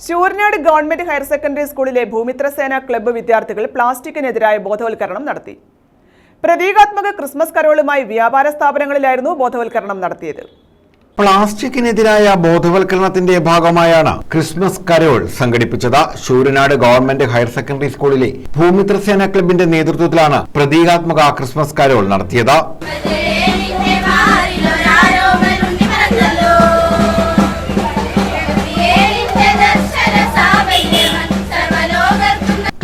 Sooranad government higher secondary സ്കൂളിലെ Bhoomithrasena club വിദ്യാർത്ഥികൾ പ്ലാസ്റ്റിക്കിനെതിരായ ബോധവൽക്കരണം നടത്തി. പ്രതീകാത്മക ക്രിസ്മസ് കരോളുമായി വ്യാപാര സ്ഥാപനങ്ങളിലായിരുന്നു ബോധവൽക്കരണം നടത്തിയത്. പ്ലാസ്റ്റിക്കിനെതിരായ ബോധവൽക്കരണത്തിന്റെ ഭാഗമായാണ് ക്രിസ്മസ് കരോൾ സംഘടിപ്പിച്ചത്. ശൂരനാട് ഗവൺമെന്റ് ഹയർ സെക്കൻഡറി സ്കൂളിലെ ഭൂമിത്രസേന ക്ലബിന്റെ നേതൃത്വത്തിലാണ് പ്രതീകാത്മക ക്രിസ്മസ് കരോൾ നടത്തിയത്.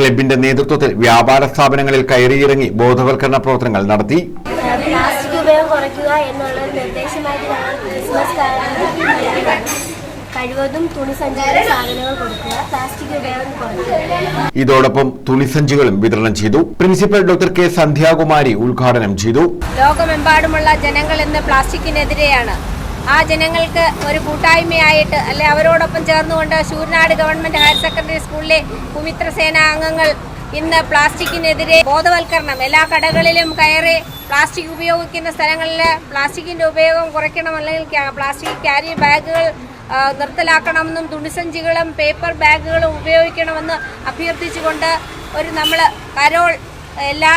ക്ലബിന്റെ നേതൃത്വത്തിൽ വ്യാപാര സ്ഥാപനങ്ങളിൽ കയറിയിറങ്ങി ബോധവൽക്കരണ പ്രവർത്തനങ്ങൾ നടത്തി. പ്ലാസ്റ്റിക് ഉപയോഗം കുറയ്ക്കുക എന്നുള്ള ഒരു നിർദ്ദേശമായിട്ട് ഞങ്ങൾ ക്രിസ്മസ് കാലം കഴിവതും തുണി സഞ്ചാര സാധനങ്ങൾ കൊടുക്കുക പ്ലാസ്റ്റിക് ഉപയോഗം കുറയ്ക്കുക. ഇതോടൊപ്പം തുണിസഞ്ചികളും വിതരണം ചെയ്തു. പ്രിൻസിപ്പൽ ഡോക്ടർ കെ സന്ധ്യാകുമാരി ഉദ്ഘാടനം ചെയ്തു. ലോകമെമ്പാടുമുള്ള ജനങ്ങൾ ഇന്ന് പ്ലാസ്റ്റിക്കിനെതിരെയാണ്. ആ ജനങ്ങൾക്ക് ഒരു കൂട്ടായ്മയായിട്ട് അല്ലെ അവരോടൊപ്പം ചേർന്നുകൊണ്ട് ശൂരനാട് ഗവൺമെന്റ് ഹയർ സെക്കൻഡറി സ്കൂളിലെ കുമിത്ര സേനാ അംഗങ്ങൾ ഇന്ന് പ്ലാസ്റ്റിക്കിനെതിരെ ബോധവൽക്കരണം. എല്ലാ കടകളിലും കയറി പ്ലാസ്റ്റിക് ഉപയോഗിക്കുന്ന സ്ഥലങ്ങളിൽ പ്ലാസ്റ്റിക്കിന്റെ ഉപയോഗം കുറയ്ക്കണം അല്ലെങ്കിൽ പ്ലാസ്റ്റിക് ക്യാരി ബാഗുകൾ നിർത്തലാക്കണമെന്നും തുണിസഞ്ചികളും പേപ്പർ ബാഗുകളും ഉപയോഗിക്കണമെന്ന് അഭ്യർത്ഥിച്ചുകൊണ്ട് ഒരു നമ്മൾ കരോൾ എല്ലാ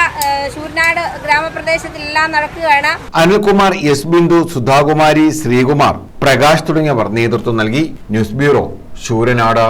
ശൂരനാട് ഗ്രാമപ്രദേശത്തിലെല്ലാം നടക്കുകയാണ്. അനിൽകുമാർ എസ് ബിന്ദു സുധാകുമാരി ശ്രീകുമാർ പ്രകാശ് തുടങ്ങിയവർ നേതൃത്വം നൽകി. News bureau Sooranad